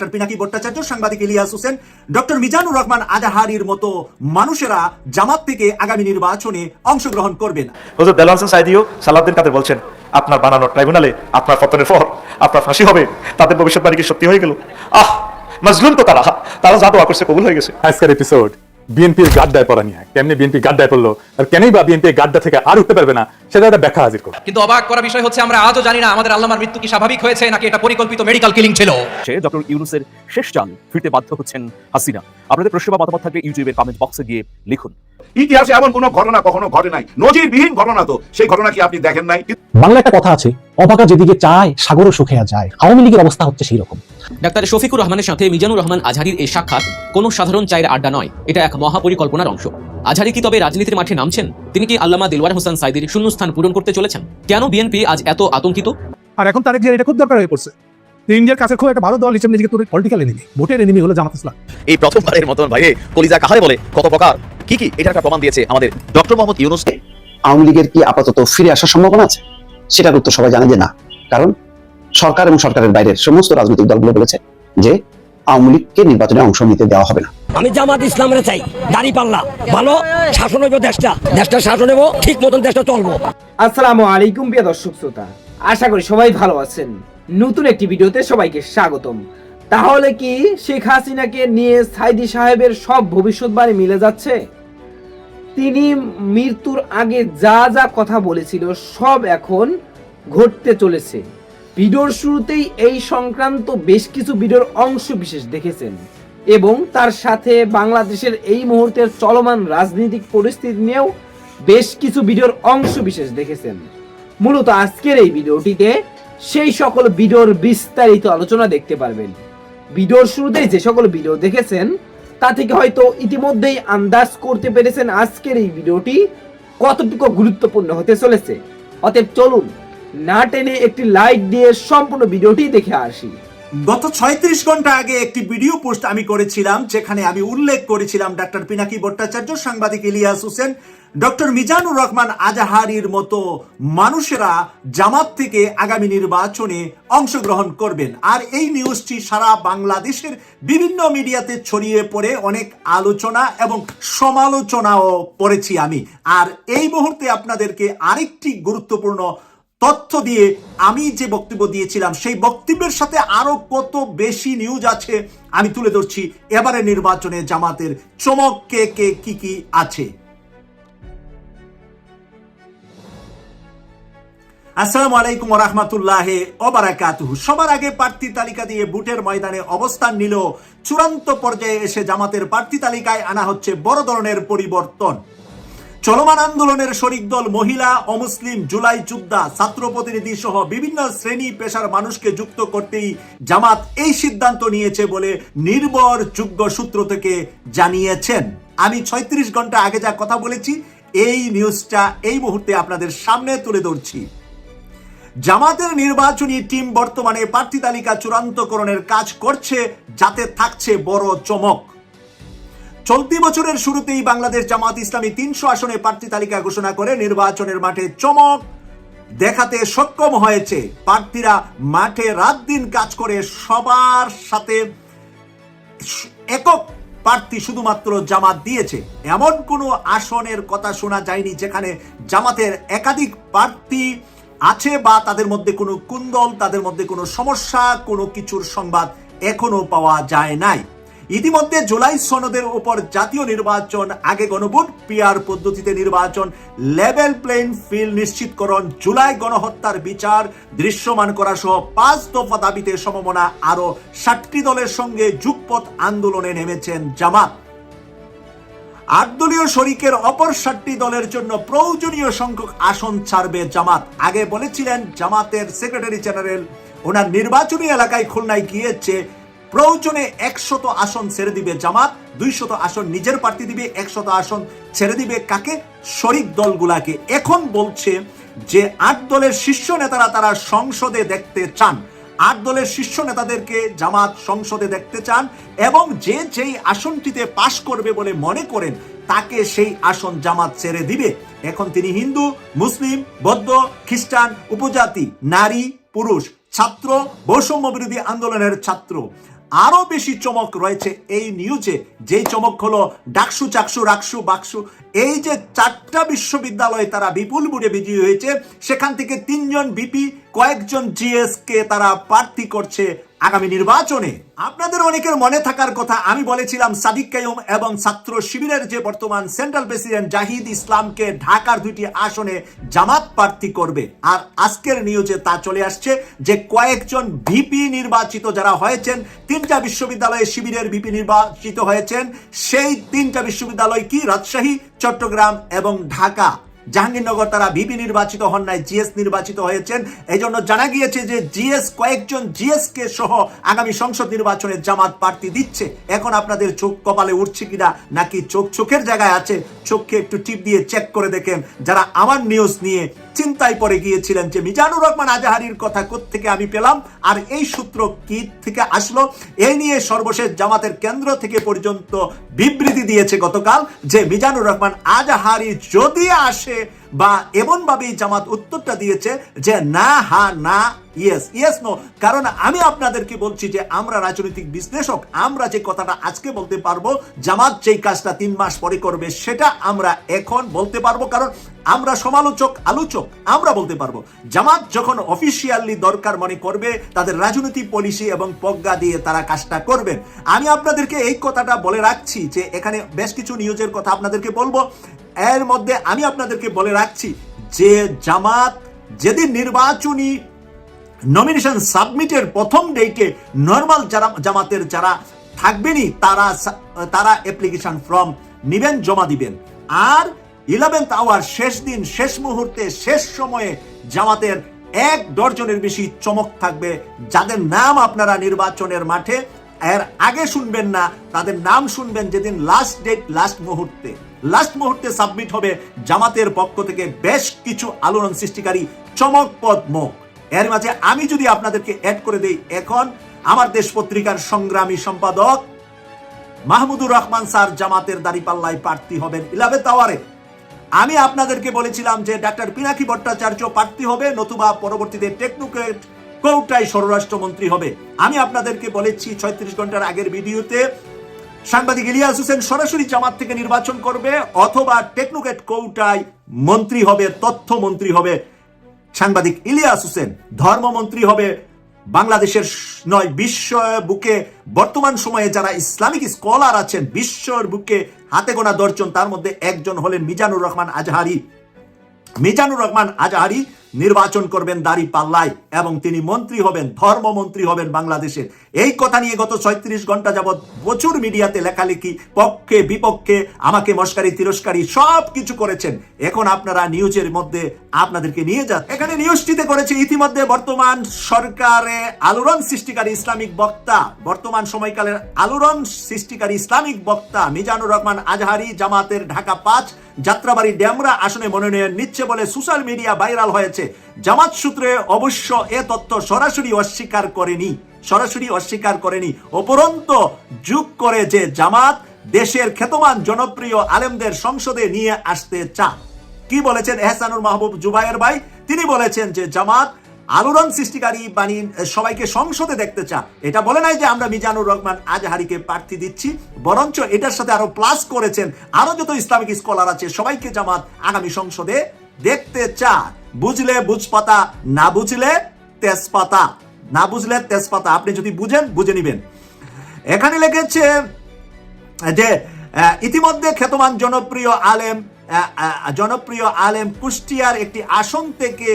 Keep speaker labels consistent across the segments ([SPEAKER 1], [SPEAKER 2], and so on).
[SPEAKER 1] Doctor Pinaki Bhattacharya সাংবাদিক Ilias Hossain doctor Mizanur Rahman আজাহারির মতো মানুষেরা জামাত থেকে আগামী নির্বাচনে অংশগ্রহণ করবেন
[SPEAKER 2] হুজুর দেলান হোসেন সাইদিও সালাউদ্দিন কাদের বলছেন আপনার বানানো ট্রাইব্যুনালে আপনার পতনের পর আপনার ফাঁসি হবে তাদের ভবিষ্যৎবাণী কি সত্যি হয়ে গেল? আহ মজলুম তো তারা তারা যা দোয়া করছে কবুল হয়ে গেছে।
[SPEAKER 3] আজকের এপিসোড বিএনপির গাড্ডায় পড়া নিয়ে কেমনি বিএনপি গাড্ডায় পড়ল আর কেনই বা বিএনপি গাড্ডা থেকে আর উঠতে পারবে না সেটা একটা ব্যাখ্যা হাজির করো।
[SPEAKER 4] কিন্তু অবাক করা বিষয় হচ্ছে আমরা আজও জানি না আমাদের আল্লামার মৃত্যু কি স্বাভাবিক হয়েছে নাকি এটা পরিকল্পিত মেডিকেল কিলিং ছিল।
[SPEAKER 5] সে ডক্টর ইউনুসের শেষ চাল ফিরতে বাধ্য হচ্ছেন হাসিনা। আপনাদের প্রশ্ন বা মতামত থাকলে ইউটিউবের কমেন্ট বক্সে গিয়ে লিখুন।
[SPEAKER 6] ইতিহাসে এমন কোনো ঘটনা কখনো ঘটে নাই। নজিরবিহীন ঘটনা তো সেই ঘটনা কি আপনি দেখেন নাই?
[SPEAKER 7] বাংলা একটা কথা আছে অবাকা যেদিকে চায় সাগরও শুকিয়ে যায়। আওয়ামী লীগের অবস্থা হচ্ছে সেই রকম
[SPEAKER 8] ডাক্তার শফিকুর রহমানের সাথে মিজানুর রহমান আজহারির এই সাক্ষাৎ কোনো সাধারণ চায়ের আড্ডা নয় এটা এক মহাপরিকল্পনার অংশ। আজহারি কি তবে রাজনীতির মাঠে নামছেন? তিনি কি আল্লামা দিলওয়ার হোসেন সাইদির শূন্যস্থান পূরণ করতে চলেছেন? কেন বিএনপি আজ এত আতঙ্কিত?
[SPEAKER 9] আর এখন তারেক জিয়ার এটা খুব দরকার হয়ে পড়ছে। ইন্ডিয়ার কাছে খুব একটা ভালো দল হিসেবে নিজেকে তোর পলিটিক্যাল এনিমি ভোটের এনিমি হলো জামাত ইসলাম।
[SPEAKER 5] এই প্রথমবারের মতন ভাইয়ে কলিজা কাহারে বলে? কত প্রকার? কি কি? এটা একটা প্রমাণ দিয়েছে আমাদের ডক্টর মোহাম্মদ ইউনুস
[SPEAKER 10] আওয়ামী লীগের কি আপাতত ফিরে আসার সম্ভাবনা আছে? সেটার উত্তর সবাই জানে যে না। কারণ সরকার এবং সরকারের বাইরের সমস্ত রাজনৈতিক দলগুলো বলেছে যে আওয়ামী লীগকে নির্বাচনে অংশ নিতে দেওয়া হবে না।
[SPEAKER 11] আমি জামাত ইসলামের চাই দাড়ি পাল্লা। ভালো শাসন হইব দেশটা। দেশটা শাসন হইব ঠিক মতন দেশটা চলবো।
[SPEAKER 12] আসসালামু আলাইকুম প্রিয় দর্শক শ্রোতা। আশা করি সবাই ভালো আছেন। নতুন একটি ভিডিওতে সবাইকে স্বাগতম। তাহলে কি শেখ হাসিনাকে নিয়ে সাইদি সাহেবের সব ভবিষ্যৎবাণী মিলে যাচ্ছে? তিনি মৃত্যুর আগে যা যা কথা বলেছিল সব এখন ঘটতে চলেছে। ভিডিওর শুরুতেই এই সংক্রান্ত বেশ কিছু ভিডিওর অংশ বিশেষ দেখেছেন এবং তার সাথে বাংলাদেশের এই মুহূর্তের চলমান রাজনৈতিক পরিস্থিতি নিয়েও বেশ কিছু ভিডিওর অংশ বিশেষ দেখেছেন। মূলত আজকের এই ভিডিওটিতে সেই সকল ভিডিওর বিস্তারিত আলোচনা দেখতে পারবেন। ভিডিওর শুরুতেই যে সকল ভিডিও দেখেছেন তা থেকে হয়তো ইতিমধ্যেই আন্দাজ করতে পেরেছেন আজকের এই ভিডিওটি কতটুকু গুরুত্বপূর্ণ হতে চলেছে। অতএব চলুন না টেনে একটি লাইক দিয়ে সম্পূর্ণ ভিডিওটি দেখে আসি।
[SPEAKER 1] গত ছয়ত্রিশ ঘণ্টা আগে একটি ভিডিও পোস্ট আমি করেছিলাম, যেখানে আমি উল্লেখ করেছিলাম ডাক্তার পিনাকি ভট্টাচার্য, সাংবাদিক ইলিয়াস হোসেন, ডক্টর মিজানুর রহমান আজাহারির মতো মানুষেরা জামাত থেকে আগামী নির্বাচনে অংশগ্রহণ করবেন। আর এই নিউজটি সারা বাংলাদেশের বিভিন্ন মিডিয়াতে ছড়িয়ে পড়ে, অনেক আলোচনা এবং সমালোচনাও পড়েছি আমি। আর এই মুহূর্তে আপনাদেরকে আরেকটি গুরুত্বপূর্ণ তথ্য দিয়ে আমি যে বক্তব্য দিয়েছিলাম, সেই বক্তব্যের সাথে আরও কত বেশি নিউজ আছে আমি তুলে ধরছি এবারে নির্বাচনে জামাতের চমক কে কে, কি কি আছে। আসসালামু আলাইকুম রহমতুল্লাহ ওবারাকাতুহু সবার আগে প্রার্থী তালিকা দিয়ে বুটের ময়দানে অবস্থান নিল। চূড়ান্ত পর্যায়ে এসে জামাতের প্রার্থী তালিকায় আনা হচ্ছে বড় ধরনের পরিবর্তন। চলমান আন্দোলনের শরিক দল মহিলা অমুসলিম জুলাই যোদ্ধা ছাত্র প্রতিনিধি সহ বিভিন্ন শ্রেণি পেশার মানুষকে যুক্ত করতেই জামাত এই সিদ্ধান্ত নিয়েছে বলে নির্ভর যোগ্য সূত্র থেকে জানিয়েছেন। আমি ছয়ত্রিশ ঘণ্টা আগে যা কথা বলেছি, এই নিউজটা এই মুহূর্তে আপনাদের সামনে তুলে ধরছি। জামাতের নির্বাচনী টিম বর্তমানে প্রার্থী তালিকা চূড়ান্তকরণের কাজ করছে, যাতে থাকছে বড় চমক। চলতি বছরের শুরুতেই বাংলাদেশ জামাত ইসলামী তিনশো আসনে প্রার্থী তালিকা ঘোষণা করে নির্বাচনের মাঠে চমক দেখাতে সক্ষম হয়েছে। প্রার্থীরা মাঠে রাত দিন কাজ করে সবার সাথে একক প্রার্থী শুধুমাত্র জামাত দিয়েছে। এমন কোনো আসনের কথা শোনা যায়নি যেখানে জামাতের একাধিক প্রার্থী আছে বা তাদের মধ্যে কোনো কুন্দল, তাদের মধ্যে কোনো সমস্যা, কোনো কিছুর সংবাদ এখনও পাওয়া যায় নাই। ইতিমধ্যে জুলাই সনদের উপর জাতীয় নির্বাচন আগে গণভোট পিয়ার পদ্ধতিতে নির্বাচন লেভেল প্লেইং ফিল্ড নিশ্চিতকরণ, জুলাই গণহত্যার বিচার দৃশ্যমান করা সহ পাঁচ দফা দাবিতে সমমনা আরও ষাটটি দলের সঙ্গে যুগপথ আন্দোলনে নেমেছেন জামাত। আট দলীয় শরিকের অপর সাতটি দলের জন্য প্রয়োজনীয় সংখ্যক আসন ছাড়বে জামাত। আগে বলেছিলেন জামাতের সেক্রেটারি জেনারেল, ওনার নির্বাচনী এলাকায় খুলনায় গিয়েছে প্রয়োজনে একশত আসন ছেড়ে দিবে জামাত, দুইশত আসন নিজের প্রার্থী দিবে, একশত আসন ছেড়ে দিবে কাকে? শরিক দলগুলাকে। এখন বলছে যে আট দলের শীর্ষ নেতারা তারা সংসদে দেখতে চান। আট দলের শীর্ষ নেতাদেরকে জামাত সংসদে দেখতে চান এবং যে যেই আসনটিতে পাশ করবে বলে মনে করেন, তাকে সেই আসন জামাত ছেড়ে দিবে। এখন তিনি হিন্দু, মুসলিম, বৌদ্ধ, খ্রিস্টান, উপজাতি, নারী, পুরুষ, ছাত্র বৈষম্য বিরোধী আন্দোলনের ছাত্র। আরও বেশি চমক রয়েছে এই নিউজে। যেই চমক হলো ডাকসু, চাকসু, রাকসু, বাকসু। এই যে চারটা বিশ্ববিদ্যালয়ে তারা বিপুল বুড়ে বিজয়ী হয়েছে, সেখান থেকে তিনজন বিপি কয়েকজন জিএসকে তারা প্রার্থী করছে আগামী নির্বাচনে আপনাদের অনেকের মনে থাকার কথা আমি বলেছিলাম সাদিক কায়ুম এবং ছাত্র শিবিরের যে বর্তমান সেন্ট্রাল প্রেসিডেন্ট জাহিদ ইসলামকে ঢাকার দুইটি আসনে জামাত প্রার্থী করবে। আর আজকের নিউজে তা চলে আসছে যে কয়েকজন ভিপি নির্বাচিত যারা হয়েছেন, তিনটা বিশ্ববিদ্যালয়ে শিবিরের ভিপি নির্বাচিত হয়েছেন। সেই তিনটা বিশ্ববিদ্যালয় কি? রাজশাহী, চট্টগ্রাম এবং ঢাকা। জাহাঙ্গীরনগর তারা ভিপি নির্বাচিত হন নাই, জিএস নির্বাচিত হয়েছেন। এই জন্য জানা গিয়েছে যে জিএস কয়েকজন জিএস কে সহ আগামী সংসদ নির্বাচনে জামাত প্রার্থী দিচ্ছে। এখন আপনাদের চোখ কপালে উঠছে কিনা, নাকি চোখ চোখের জায়গায় আছে চোখকে একটু টিপ দিয়ে চেক করে দেখেন। যারা আমার নিউজ নিয়ে চিন্তায় পড়ে গিয়েছিলেন যে মিজানুর রহমান আজাহারির কথা থেকে আমি পেলাম? আর এই সূত্র কি থেকে আসলো? এই নিয়ে সর্বশেষ জামাতের কেন্দ্র থেকে পর্যন্ত বিবৃতি দিয়েছে গতকাল যে মিজানুর রহমান আজাহারি যদি আসে বা এমনভাবেই জামাত উত্তরটা দিয়েছে যে না, হা, না ইয়েস ইয়েস নো কারণ আমি আপনাদেরকে বলছি যে আমরা রাজনৈতিক বিশ্লেষক, আমরা যে কথাটা আজকে বলতে পারব, জামাত যেই কাজটা তিন মাস পরে করবে, সেটা আমরা এখন বলতে পারব। কারণ আমরা সমালোচক, আলোচক, আমরা বলতে পারব। জামাত যখন অফিসিয়ালি দরকার মনে করবে, তাদের রাজনৈতিক পলিসি এবং প্রজ্ঞা দিয়ে তারা কাজটা করবেন। আমি আপনাদেরকে এই কথাটা বলে রাখছি যে এখানে বেশ কিছু নিউজের কথা আপনাদেরকে বলব। এর মধ্যে আমি আপনাদেরকে বলে রাখছি, যে জামাত যেদিন নির্বাচনী নমিনেশন সাবমিটের প্রথম ডেটে নর্মাল যারা, জামাতের যারা থাকবেনই, তারা তারা অ্যাপ্লিকেশন ফর্ম নিবেন, জমা দিবেন। আর ইলেভেন্থ আওয়ার শেষ দিন, শেষ মুহূর্তে, শেষ সময়ে জামাতের এক ডর্জনের বেশি চমক থাকবে। যাদের নাম আপনারা নির্বাচনের মাঠে, এর আগে শুনবেন না, তাদের নাম শুনবেন যেদিন লাস্ট ডেট লাস্ট মুহূর্তে। লাস্ট মুহূর্তে সাবমিট হবে জামাতের পক্ষ থেকে বেশ কিছু আলোড়ন সৃষ্টিকারী চমকপদ মুখ। এর মাঝে আমি যদি আপনাদেরকে অ্যাড করে দেই, এখন আমার দেশ পত্রিকার সংগ্রামী সম্পাদক মাহমুদুর রহমান স্যার জামাতের দাঁড়িপাল্লায় প্রার্থী হবেন ইলেভেন্থ আওয়ারে আমি আপনাদেরকে বলেছিলাম যে ডাক্তার পিনাকি ভট্টাচার্য প্রার্থী হবে, নতুবা পরবর্তীতে টেকনোক্রেট কৌটাই স্বরাষ্ট্রমন্ত্রী হবে। আমি আপনাদেরকে বলেছি, ছয়ত্রিশ ঘণ্টার আগের ভিডিওতে সাংবাদিক ইলিয়াস হোসেন সরাসরি জামাত থেকে নির্বাচন করবে, অথবা টেকনোক্রেট কৌটায় মন্ত্রী হবে, তথ্যমন্ত্রী হবে। সাংবাদিক ইলিয়াস হোসেন ধর্মমন্ত্রী হবে। বাংলাদেশের নয়, বিশ্ব বুকে বর্তমান সময়ে যারা ইসলামিক স্কলার আছেন, বিশ্বর বুকে হাতে গোনা দর্জন তার মধ্যে একজন হলেন মিজানুর রহমান আজহারি। মিজানুর রহমান আজহারি নির্বাচন করবেন দাড়ি পাল্লায় এবং তিনি মন্ত্রী হবেন, ধর্মমন্ত্রী হবেন বাংলাদেশের। এই কথা নিয়ে গত ছয়ত্রিশ ঘণ্টা যাবৎ প্রচুর মিডিয়াতে লেখালেখি, পক্ষে, বিপক্ষে, আমাকে মস্কারি, তিরস্কারি সব কিছু করেছেন। এখন আপনারা নিউজের মধ্যে আপনাদেরকে নিয়ে যান। এখানে নিউজটিতে করেছে ইতিমধ্যে বর্তমান সরকারে আলোড়ন সৃষ্টিকারী ইসলামিক বক্তা। বর্তমান সময়কালের আলোড়ন সৃষ্টিকারী ইসলামিক বক্তা মিজানুর রহমান আজহারি জামাতের ঢাকা পাঁচ যাত্রাবাড়ি ড্যামরা আসনে মনোনয়ন নিচ্ছে বলে সোশ্যাল মিডিয়া ভাইরাল হয়েছে। জামাত সূত্রে অবশ্য এ তথ্য সরাসরি অস্বীকার করেনি। সরাসরি অস্বীকার করেনি। অপরন্ত যুগ করে যে জামাত দেশের খ্যাতমান জনপ্রিয় আলেমদের সংসদে নিয়ে আসতে চায় কি বলেছেন এহসানুর মাহবুব জুবায়ের ভাই? তিনি বলেছেন যে জামাত আলোড়ন সৃষ্টিকারী বাণী সবাইকে সংসদে দেখতে চা এটা বলে নাই যে আমরা মিজানুর রহমান আজহারিকে প্রার্থী দিচ্ছি, বরঞ্চ এটার সাথে আরও প্লাস করেছেন আরও যত ইসলামিক স্কলার আছে, সবাইকে জামাত আগামী সংসদে দেখতে চা বুঝলে বুঝপাতা, না বুঝলে তেজপাতা। না বুঝলে তেজপাতা, আপনি যদি বুঝেন, বুঝে নিবেন। এখানে লেগেছে যে ইতিমধ্যে খ্যাতমান জনপ্রিয় আলেম জনপ্রিয় আলেম কুষ্টিয়ার একটি আসন থেকে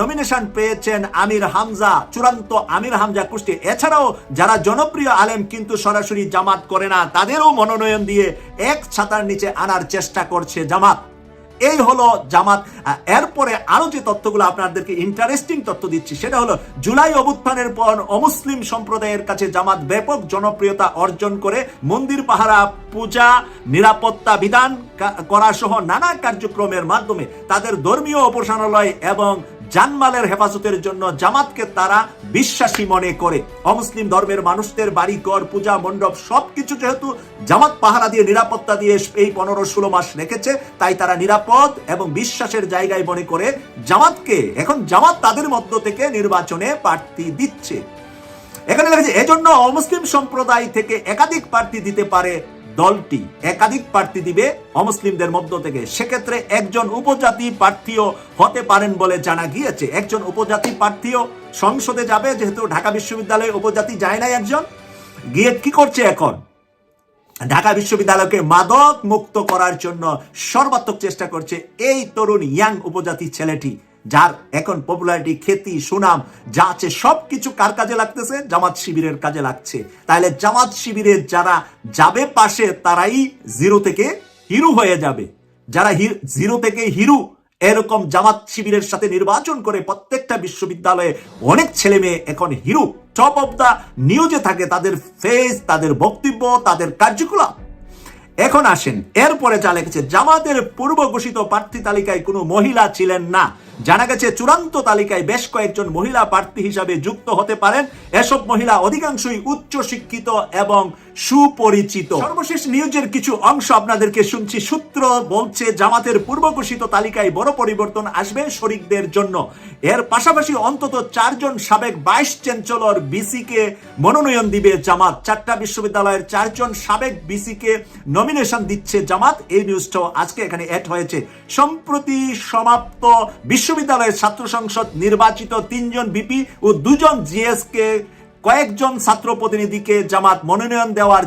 [SPEAKER 1] নমিনেশন পেয়েছেন আমির হামজা, চূড়ান্ত আমির হামজা কুষ্টি। এছাড়াও যারা জনপ্রিয় আলেম কিন্তু সরাসরি জামাত করে না, তাদেরও মনোনয়ন দিয়ে এক ছাতার নিচে আনার চেষ্টা করছে জামাত। এই হলো জামাত। এরপরে আরও যে তথ্যগুলো আপনাদেরকে ইন্টারেস্টিং তথ্য দিচ্ছি, সেটা হলো জুলাই অভ্যুত্থানের পর অমুসলিম সম্প্রদায়ের কাছে জামাত ব্যাপক জনপ্রিয়তা অর্জন করে মন্দির পাহারা, পূজা, নিরাপত্তা বিধান করা সহ নানা কার্যক্রমের মাধ্যমে তাদের ধর্মীয় উপাসনালয় এবং জানমালের হেফাজতের জন্য জামাতকে তারা বিশ্বাসী মনে করে। অমুসলিম ধর্মের মানুষদের বাড়ি, ঘর, পূজা, মণ্ডপ সবকিছু যেহেতু জামাত পাহারা দিয়ে, নিরাপত্তা দিয়ে এই পনেরো ষোলো মাস রেখেছে, তাই তারা নিরাপদ এবং বিশ্বাসের জায়গায় মনে করে জামাতকে, এখন জামাত তাদের মধ্য থেকে নির্বাচনে প্রার্থী দিচ্ছে। এখানে লেগেছে এজন্য অমুসলিম সম্প্রদায় থেকে একাধিক প্রার্থী দিতে পারে দলটি একাধিক প্রার্থী দিবে, অমুসলিমদের মধ্য থেকে। সেক্ষেত্রে একজন উপজাতি প্রার্থীও হতে পারেন বলে জানা গিয়েছে। একজন উপজাতি প্রার্থীও সংসদে যাবে, যেহেতু ঢাকা বিশ্ববিদ্যালয়ে উপজাতি যায় নাই একজন। গিয়ে কি করছে এখন? ঢাকা বিশ্ববিদ্যালয়কে মাদক মুক্ত করার জন্য সর্বাত্মক চেষ্টা করছে এই তরুণ ইয়াং উপজাতি ছেলেটি। যার এখন পপুলারিটি খ্যাতি সুনাম, যা আছে সবকিছু কার কাজে লাগতেছে? জামাত শিবিরের কাজে লাগছে। তাহলে জামাত শিবিরের যারা যাবে পাশে, তারাই জিরো থেকে হিরো হয়ে যাবে। যারা জিরো থেকে হিরো, এরকম জামাত শিবিরের সাথে নির্বাচন করে প্রত্যেকটা বিশ্ববিদ্যালয়ে অনেক ছেলে মেয়ে এখন হিরো। টপ অফ দা নিউজে থাকে তাদের ফেস তাদের বক্তব্য, তাদের কার্যকলাপ। এখন আসেন, এরপরে যা লিখেছে জামাতের পূর্ব ঘোষিত প্রার্থী তালিকায় কোনো মহিলা ছিলেন না। জানা গেছে, চূড়ান্ত তালিকায় বেশ কয়েকজন মহিলা প্রার্থী হিসাবে যুক্ত হতে পারেন। এসব মহিলা অধিকাংশই উচ্চ শিক্ষিত এবং সুপরিচিত। সর্বশেষ নিউজের কিছু অংশ আপনাদেরকে শুনছি। সূত্র বলছে, জামাতের পূর্ব ঘোষিত তালিকায় বড় পরিবর্তন আসবে শরিকদের জন্য। এর পাশাপাশি অন্তত চারজন সাবেক ভাইস চ্যান্সেলর বিসিকে মনোনয়ন দিবে জামাত। চারটা বিশ্ববিদ্যালয়ের চারজন সাবেক বিসিকে নমিনেশন দিচ্ছে জামাত। এই নিউজটাও আজকে এখানে অ্যাড হয়েছে। সম্প্রতি সমাপ্ত বিশ্ববিদ্যালয়ের ছাত্র সংসদ নির্বাচিত তিনজন বিপি ও দুজন জিএস কে কয়েকজন ছাত্র প্রতিনিধিকে জামাত মনোনয়ন দেওয়ার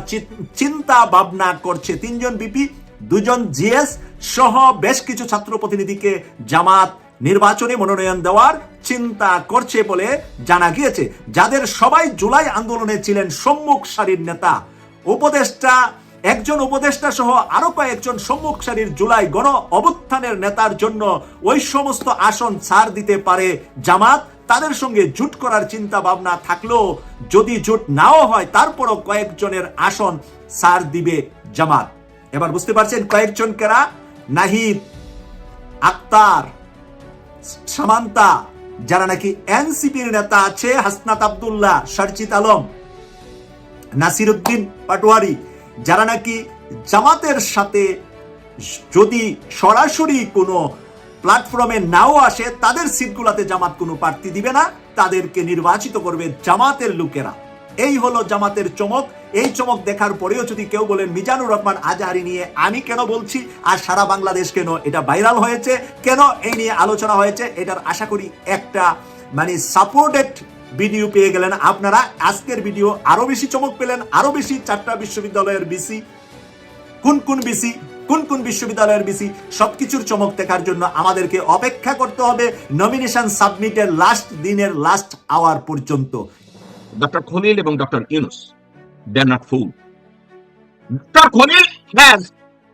[SPEAKER 1] চিন্তা ভাবনা করছে তিনজন বিপি, দুজন জিএস সহ বেশ কিছু ছাত্র প্রতিনিধিকে জামাত নির্বাচনে মনোনয়ন দেওয়ার চিন্তা করছে বলে জানা গিয়েছে। যাদের সবাই জুলাই আন্দোলনে ছিলেন সম্মুখ সারির নেতা, উপদেষ্টা একজন উপদেষ্টা সহ আরও কয়েকজন সম্মুখ সারির জুলাই গণ অভ্যুত্থানের নেতার জন্য ওই সমস্ত আসন ছাড় দিতে পারে জামাত। তাদের সঙ্গে জুট করার চিন্তা ভাবনা থাকলেও যদি জুট নাও হয়, তারপরও কয়েকজনের আসন ছাড় দিবে জামাত। এবার বুঝতে পারছেন কয়েকজন কেরা? নাহিদ, আক্তার, সামান্তা, যারা নাকি এনসিপির নেতা আছে, হাসনাত আব্দুল্লাহ সরজিত আলম নাসির উদ্দিন পাটোয়ারি যারা নাকি জামাতের সাথে যদি সরাসরি কোনো প্ল্যাটফর্মে নাও আসে, তাদের সিটগুলোতে জামাত কোনো প্রার্থী দিবে না, তাদেরকে নির্বাচিত করবে জামাতের লোকেরা। এই হলো জামাতের চমক। এই চমক দেখার পরেও যদি কেউ বলেন, মিজানুর রহমান আজহারি নিয়ে আমি কেন বলছি আর সারা বাংলাদেশ কেন এটা ভাইরাল হয়েছে, কেন এই নিয়ে আলোচনা হয়েছে? এটার আশা করি একটা মানে সাপোর্টেড ভিডিও পেয়ে গেলেন আপনারা আজকের ভিডিও আরও বেশি চমক পেলেন, আরও বেশি চারটা বিশ্ববিদ্যালয়ের বিসি, কোন কোন বিসি, কোন কোন বিশ্ববিদ্যালয়ের বিসি, সবকিছুর চমক দেখার জন্য আমাদেরকে অপেক্ষা করতে হবে নমিনেশন সাবমিটের লাস্ট দিনের লাস্ট আওয়ার পর্যন্ত
[SPEAKER 6] ডক্টর খলিল এবং doctor Yunus they are not fool doctor Khalil has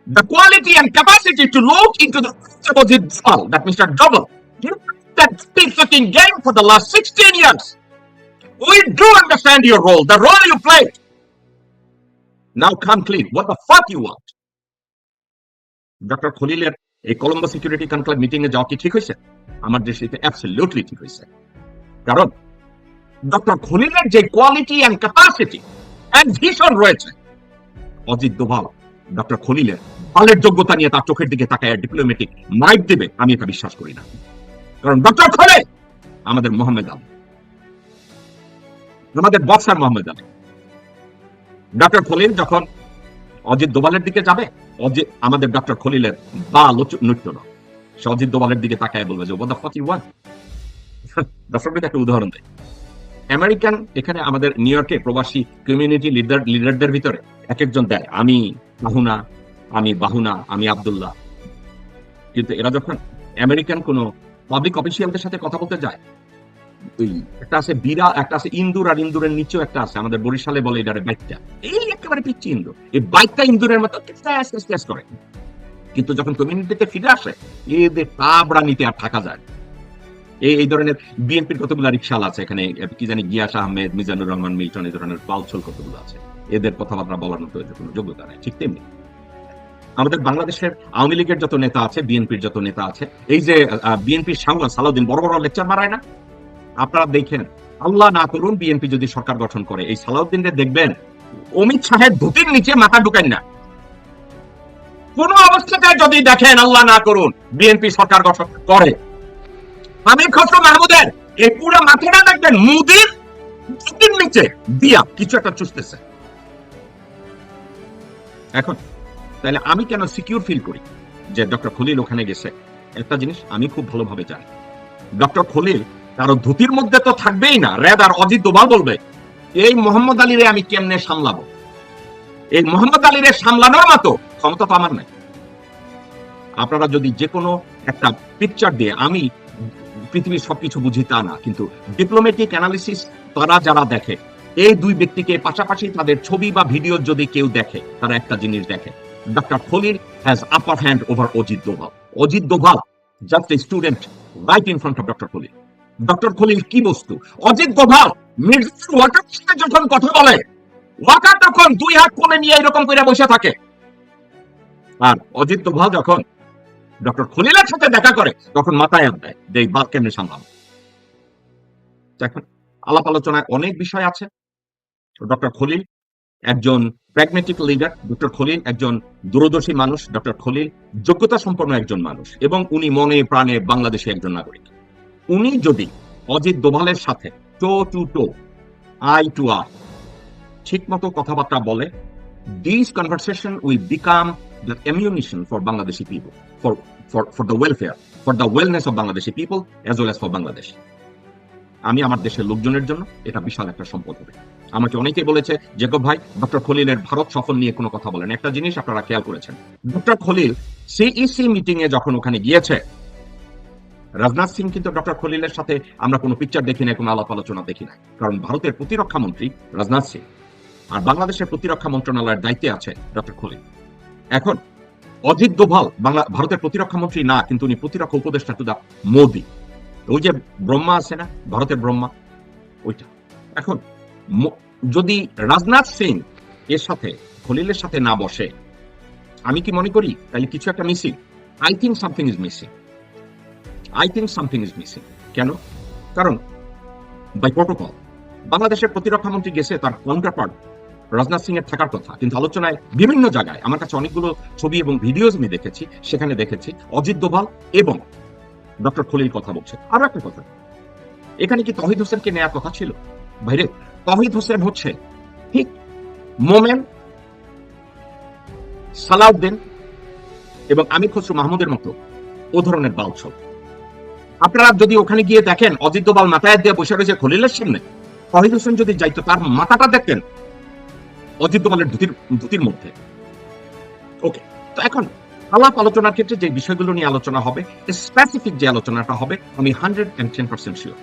[SPEAKER 6] the quality and capacity to look into the opposite wall that Mr. Double. That big fucking game for the last 16 years. We do understand your role, the role you played. Now come clean. What the fuck you want? Doctor খলিলের এই Colombo security conclave meeting এ যাওয়া কি আমার দৃষ্টিতে absolutely ঠিক হয়েছে। কারণ doctor খলিলের যে quality and capacity and vision রয়েছে অজিত দোভাল ডক্টর খলিলের বালের যোগ্যতা নিয়ে তার চোখের দিকে তাকায় ডিপ্লোমেটিক মাইক দেবে আমি এটা বিশ্বাস করি না। কারণ ডক্টর খলে আমাদের মোহাম্মদ আলী আমাদের boxer Muhammad Ali doctor Khalil যখন অজিত দোবালের দিকে যাবে, অজিত, আমাদের ডক্টর খলিলের বা নৃত্য না সে অজিত দোবালের দিকে তাকায় বলবে যে ওদা ফটি ওয়ান দর্শকদের একটা উদাহরণ দেয় আমেরিকান এখানে আমাদের নিউ ইয়র্কে প্রবাসী কমিউনিটি লিডার লিডারদের ভিতরে এক একজন দেয়, আমি বাহুনা আমি বাহুনা, আমি আব্দুল্লাহ। কিন্তু এরা যখন আমেরিকান কোন পাবলিক অফিসিয়ালদের সাথে কথা বলতে যায় ওই একটা আছে বিরা একটা আছে ইন্দুর, আর ইন্দুরের নিচেও একটা আছে, আমাদের বরিশালে বলে এটারে বাইকটা এই একেবারে পিচ্ছি ইন্দুর। এই বাইকটা ইন্দুরের মতো করে। কিন্তু যখন কমিউনিটিতে ফিরে আসে, এদের তাবড়া নিতে আর থাকা যায় এই এই ধরনের বিএনপির কতগুলো রিক্সাল আছে এখানে? কি জানি গিয়াস আহমেদ, মিজানুর রহমান, মিল্টন, এই ধরনের পালছল কতগুলো আছে? এদের কথাবার্তা বলার মতো এদের কোনো যোগ্যতা নেই, ঠিক তেমনি। আমাদের বাংলাদেশের আওয়ামী লীগের যত নেতা আছে, বিএনপির যত নেতা আছে, এই যে বিএনপির সাংবাদ সালাউদ্দিন বড় বড় লেকচার মারায় না? আপনারা দেখেন, আল্লাহ না করুন বিএনপি যদি সরকার গঠন করে। এই সালাউদ্দিনদের দেখবেন, অমিত শাহের ধুতির নিচে মাথা ঢুকেন না। কোন অবস্থাতে যদি দেখেন, আল্লাহ না করুন বিএনপি সরকার গঠন করে। আমির খসরু মাহমুদের, এই পুরো মাথাটা দেখবেন, মুদির ধুতির নিচে দিয়া কিছু একটা চুষতেছে। এখন, তাহলে আমি কেন সিকিউর ফিল করি যে ডক্টর খলিল ওখানে গেছে? একটা জিনিস আমি খুব ভালোভাবে জানি। ডক্টর খলিল কারও ধুতির মধ্যে তো থাকবেই না, রেদ আর অজিত দোভাল বলবে, এই মোহাম্মদ আলীরে আমি কেমনে সামলাবো? এই মোহাম্মদ আলীরে সামলানোর মতো ক্ষমতা তো আমার নাই। আপনারা যদি যে কোনো একটা পিকচার দিয়ে, আমি পৃথিবীর সবকিছু বুঝি তা না, কিন্তু ডিপ্লোমেটিক অ্যানালিসিস তারা যারা দেখে, এই দুই ব্যক্তিকে পাশাপাশি তাদের ছবি বা ভিডিও যদি কেউ দেখে, তারা একটা জিনিস দেখে doctor Khalil has upper hand over Ajit Doval. Ajit Doval just a student right in front of doctor Khalil doctor Khalil কি বস্তু? অজিত দোভাল মির্জা ওয়াকার সাথে যখন কথা বলে, ওয়াকার তখন দুই হাত কোলে নিয়ে এরকম করে বসে থাকে। আর অজিত দোভাল যখন ডক্টর খলিলের সাথে দেখা করে, তখন মাথায় আপ দেয় যে বাল কেমনে সামলাম এখন আলাপ আলোচনায় অনেক বিষয় আছে। ডক্টর খলিল একজন প্র্যাগমেটিক লিডার ডক্টর খলিল একজন দূরদর্শী মানুষ, ডক্টর খলিল যোগ্যতা সম্পন্ন একজন মানুষ এবং উনি মনে প্রাণে বাংলাদেশে একজন নাগরিক। উনি যদি অজিত দোভালের সাথে toe to toe, eye to eye ঠিক মতো কথাবার্তা বলে this conversation will become the ammunition for Bangladeshi people for for for the welfare for the wellness of Bangladeshi people as well as for Bangladesh আমি আমার দেশের লোকজনের জন্য এটা বিশাল একটা সম্পদ হবে। আমাকে অনেকেই বলেছে, জেকব ভাই ডক্টর খলিলের ভারত সফর নিয়ে কোনো কথা বলেন। একটা জিনিস আপনারা খেয়াল করেছেন ডক্টর খলিল সিইসি মিটিং এ যখন ওখানে গিয়েছে রাজনাথ সিং কিন্তু ডক্টর খলিলের সাথে আমরা কোনো পিকচার দেখি না কোনো আলাপ আলোচনা দেখি না কারণ ভারতের প্রতিরক্ষা মন্ত্রী রাজনাথ সিং আর বাংলাদেশের প্রতিরক্ষা মন্ত্রণালয়ের দায়িত্বে আছে ডক্টর খলিল। এখন অজিত দোভাল, বাংলা ভারতের প্রতিরক্ষা মন্ত্রী না, কিন্তু উনি প্রতিরক্ষা উপদেষ্টা টু দা মোদি। ওই যে ব্রহ্মা আছে না, ভারতের ব্রহ্মা, ওইটা। এখন যদি রাজনাথ সিং এর সাথে, খলিলের সাথে না বসে, আমি কি মনে করি, তাহলে কিছু একটা missing I think something is missing I think something is missing কেন? কারণ বাই প্রোটোকল বাংলাদেশের প্রতিরক্ষা মন্ত্রী গেছে তার কাউন্টারপার্ট রাজনাথ সিং এর থাকার কথা। কিন্তু আলোচনায় বিভিন্ন জায়গায়, আমার কাছে অনেকগুলো ছবি এবং ভিডিওজ আমি দেখেছি, সেখানে দেখেছি, অজিত দোভাল এবং ডক্টর খলিল কথা বলছে। আরও একটা কথা, এখানে কি তহিদ হোসেনকে নেওয়ার কথা ছিল? ভাইরে তহিদ হোসেন হচ্ছে ঠিক মোমেন সালাউদ্দিন এবং আমির খসরু মাহমুদের মতো ও ধরনের বালছল আপনারা যদি ওখানে গিয়ে দেখেন, অজিত দোবাল মাথায় দিয়ে বসে রয়েছে খলিলের সামনে তহিদ হোসেন যদি যাইতো, তার মাথাটা দেখতেন অজিত দোবালের ধুতির ধুতির মধ্যে। ওকে তো এখন আলাপ আলোচনার ক্ষেত্রে যে বিষয়গুলো নিয়ে আলোচনা হবে স্পেসিফিক যে আলোচনাটা হবে, আমি hundred and ten percent sure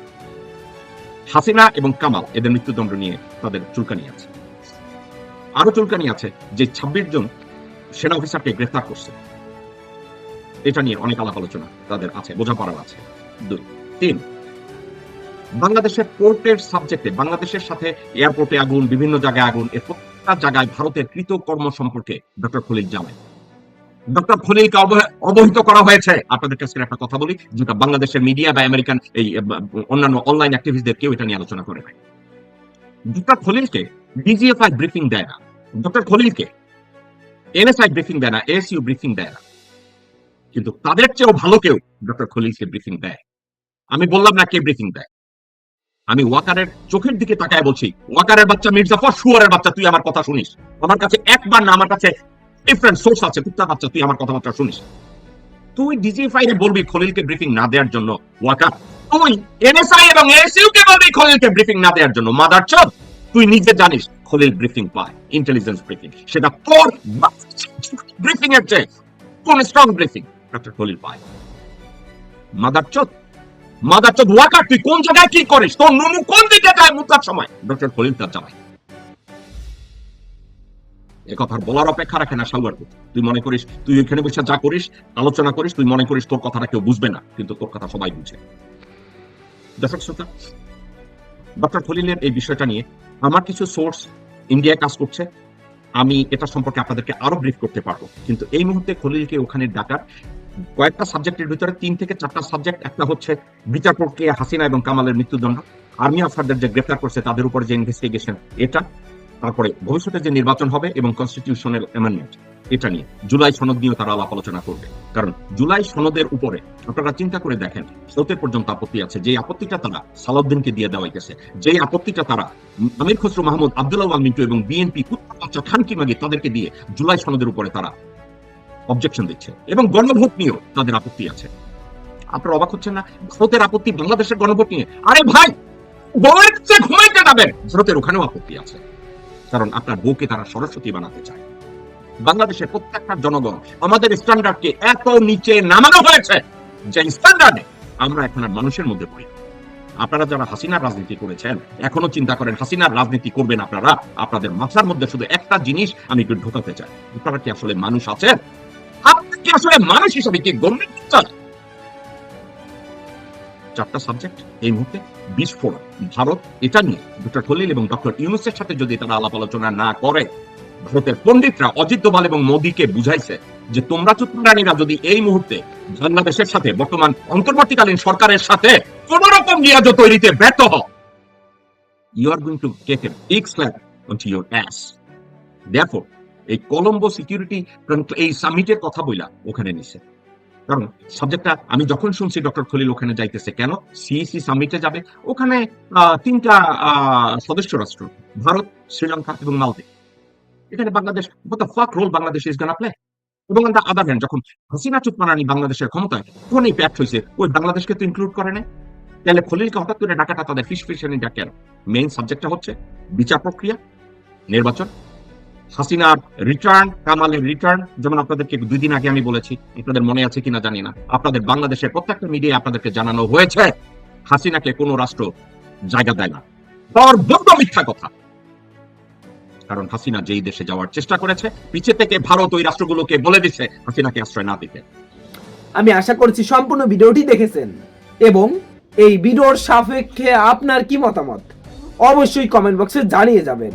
[SPEAKER 6] Hasina এবং কামাল, এদের মৃত্যুদণ্ড নিয়ে তাদের চুলকানি আছে। আরও চুলকানি আছে, যে ছাব্বিশ জন সেনা অফিসারকে গ্রেফতার করছে। এটা নিয়ে অনেক আলাপ আলোচনা তাদের আছে বোঝাপড়ার আছে। দুই তিন। বাংলাদেশের পোর্টের সাবজেক্টে, বাংলাদেশের সাথে এয়ারপোর্টে আগুন, বিভিন্ন জায়গায় আগুন এর প্রত্যেকটা জায়গায় ভারতের কৃতকর্ম সম্পর্কে ডক্টর খলিল জানায়। ডক্টর খলিলকে অবহিত করা হয়েছে। আপনাদের কাছে একটা কথা বলি, যেটা বাংলাদেশের মিডিয়া বা আমেরিকান এই অন্যান্য অনলাইন অ্যাক্টিভিস্টদের কেউ এটা নিয়ে আলোচনা করে ডক্টর খলিলকে ডিজিএফআই ব্রিফিং দেয় না। ডক্টর খলিলকে এনএসআই ব্রিফিং দেয় না, এএসইউ ব্রিফিং দেয় না। কিন্তু তাদের চেয়েও ভালো কেউ ডক্টর খলিলকে ব্রিফিং দেয়। আমি বললাম না কে ব্রিফিং দেয়। আমি ওয়াকারের চোখের দিকে তাকায় বলছি, ওয়াকারের বাচ্চা মির্জাফর শুয়ারের বাচ্চা, তুই আমার কথা শুনিস। আমার কাছে একবার না, আমার কাছে ডিফারেন্ট সোর্স আছে কুত্তা বাচ্চা, তুই আমার কথাবার্তা শুনিস। তুই ডিজিএফআই রে বলবি খলিলকে ব্রিফিং না দেওয়ার জন্য, ওয়াকার। তুই এনএসআই এবং এএসইউ কে বলবি খলিলকে ব্রিফিং না দেওয়ার জন্য। মাদার চোদ, তুই নিজে জানিস খলিল ব্রিফিং পায় ইন্টেলিজেন্স ব্রিফিং সেটা তোর ব্রিফিং এর চেয়ে, কোন স্ট্রং ব্রিফিং ডক্টর খলিল পায়। মাদার চোদ মাদার চোদ ওয়াকার তুই কোন জায়গায় কি করিস? তোর নুনু কোন দিকে যায় সময়? ডক্টর খলিল তার জামাই। কথা বলার অপেক্ষা রাখে না তুই মনে করিস তুই বসে যা করিস আলোচনা করিস তুই মনে করিস তোর কথাটা কেউ বুঝবে না কিন্তু তোর কথা সবাই বুঝে। দর্শক শ্রোতা ডক্টর খলিলের এই বিষয়টা নিয়ে আমার কিছু সোর্স ইন্ডিয়ায় কাজ করছে। আমি এটা সম্পর্কে আপনাদেরকে আরও ব্রিফ করতে পারব। কিন্তু এই মুহূর্তে খলিলকে ওখানে ডাকার কয়েকটা সাবজেক্টের ভিতরে তিন থেকে চারটা সাবজেক্ট একটা হচ্ছে বিচার প্রক্রিয়া হাসিনা এবং কামালের মৃত্যুদণ্ড আর্মি অফিসারদের যে গ্রেফতার করছে তাদের উপরে যে ইনভেস্টিগেশন এটা, তারপরে ভবিষ্যতে যে নির্বাচন হবে এবং কনস্টিটিউশনাল অ্যামেন্ডমেন্ট এটা নিয়ে। জুলাই সনদ নিয়েও তারা আলাপ আলোচনা করবে। কারণ জুলাই সনদের উপরে আপনারা চিন্তা করে দেখেন স্রোতের পর্যন্ত আপত্তি আছে। যে আপত্তিটা তারা সালাউদ্দিনকে দিয়ে দেওয়া গেছে যে আপত্তিটা তারা আমির খসরু মাহমুদ আব্দুল্লাহ মিন্টু এবং বিএনপি কুত্তা খানকি মাগি তাদেরকে দিয়ে জুলাই সনদের উপরে তারা অবজেকশন দিচ্ছে এবং গণভোট নিয়েও তাদের আপত্তি আছে। আপনারা অবাক হচ্ছেন না? ভারতের আপত্তি বাংলাদেশের গণভোট নিয়ে? আরে ভাই ভারতের ওখানেও আপত্তি আছে। কারণ আপনার বউকে তারা সরস্বতী বানাতে চায়। বাংলাদেশের প্রত্যেকটা জনগণ আমাদের স্ট্যান্ডার্ডকে এত নিচে নামানো হয়েছে যে স্ট্যান্ডার্ডে আমরা এখন আর মানুষের মধ্যে পড়ি আপনারা যারা হাসিনার রাজনীতি করেছেন, এখনও চিন্তা করেন হাসিনার রাজনীতি করবেন আপনারা। আপনাদের মাথার মধ্যে শুধু একটা জিনিস আমি একটু ঢোকাতে চাই। আপনারা কি আসলে মানুষ আছেন? আপনি কি আসলে মানুষ হিসেবে কি গণ্য চারটা সাবজেক্ট এই মুহূর্তে বিস্ফোরণ। ভারত, এটা নিয়ে ডক্টর খলিল এবং ডক্টর ইউনুসের সাথে যদি তারা আলাপ আলোচনা না করে, ভারতের পণ্ডিতরা অজিত দোভাল এবং মোদীকে বুঝাইছে যে তোমরা চুত্রাণীরা যদি এই মুহূর্তে বাংলাদেশের সাথে, বর্তমান অন্তর্বর্তীকালীন সরকারের সাথে কোন রকম নিরাজ তৈরিতে ব্যর্থ you are going to get a big slap onto your ass দেখো এই কলম্বো সিকিউরিটি এই সামিটের কথা বইলা ওখানে নিছে। কারণ সাবজেক্টটা আমি যখন শুনছি ডক্টর খলিল ওখানে যাইতেছে, কেন? সিইসি সামিটে যাবে। ওখানে তিনটা সদস্য রাষ্ট্র, ভারত, শ্রীলঙ্কা এবং মালদ্বীপ। এখানে বাংলাদেশ কত fuck role Bangladesh is gonna play এবং অন আদার হ্যান্ড যখন হাসিনা চুতমারানি বাংলাদেশের ক্ষমতায়, তখন এই প্যাক্ট হয়েছে ওই বাংলাদেশকে তো ইনক্লুড করে না তাহলে খলিলকে হঠাৎ করে ডাকাটা তাদের ফিস ফিশানি ডাকেন মেইন সাবজেক্টটা হচ্ছে বিচার প্রক্রিয়া, নির্বাচন হাসিনার রিটার্ন কামালের রিটার্ন যেমন আপনাদেরকে দুই দিন আগে আমি বলেছি, আপনাদের মনে আছে কিনা জানি না। আপনাদের বাংলাদেশের প্রত্যেকটা মিডিয়া আপনাদেরকে জানানো হয়েছে, হাসিনাকে কোনো রাষ্ট্র জায়গা দেয় না। মিথ্যা কথা। কারণ হাসিনা যেই দেশে যাওয়ার চেষ্টা করেছে, পিছে থেকে ভারত ওই রাষ্ট্রগুলোকে বলে দিচ্ছে হাসিনাকে আশ্রয় না দিতে।
[SPEAKER 12] আমি আশা করছি সম্পূর্ণ ভিডিওটি দেখেছেন, এবং এই ভিডিওর সাপেক্ষে আপনার কি মতামত? অবশ্যই কমেন্ট বক্সে জানিয়ে যাবেন।